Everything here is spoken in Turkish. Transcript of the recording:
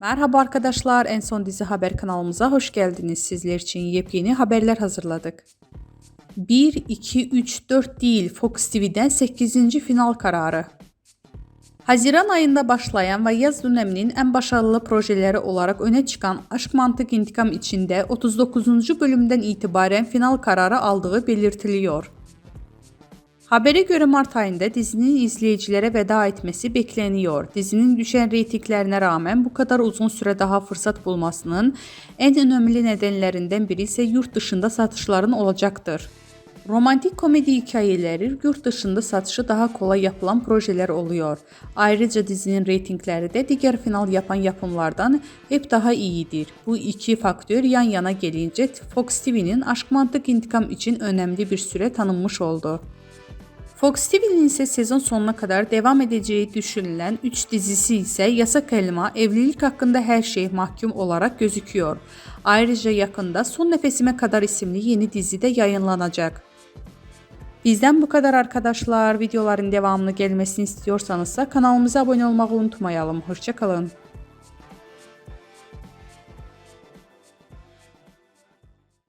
Merhaba arkadaşlar, en son dizi haber kanalımıza hoş geldiniz. Sizler için yepyeni haberler hazırladık. 1, 2, 3, 4 değil Fox TV'den 8. final kararı. Haziran ayında başlayan ve yaz döneminin en başarılı projeleri olarak öne çıkan Aşk Mantık İntikam içinde 39. bölümden itibaren final kararı aldığı belirtiliyor. Habere göre Mart ayında dizinin izleyicilere veda etmesi bekleniyor. Dizinin düşen reytinglerine rağmen bu kadar uzun süre daha fırsat bulmasının en önemli nedenlerinden biri ise yurt dışında satışların olacaktır. Romantik komedi hikayeleri yurt dışında satışı daha kolay yapılan projeler oluyor. Ayrıca dizinin reytingleri de diğer final yapan yapımlardan hep daha iyidir. Bu iki faktör yan yana gelince Fox TV'nin Aşk Mantık İntikam için önemli bir süre tanınmış oldu. Fox TV'nin ise sezon sonuna kadar devam edeceği düşünülen 3 dizisi ise Yasak Elma, Evlilik Hakkında Her Şey Mahkum olarak gözüküyor. Ayrıca yakında Son Nefesime Kadar isimli yeni dizi de yayınlanacak. Bizden bu kadar arkadaşlar. Videoların devamını gelmesini istiyorsanız kanalımıza abone olmayı unutmayalım. Hoşçakalın.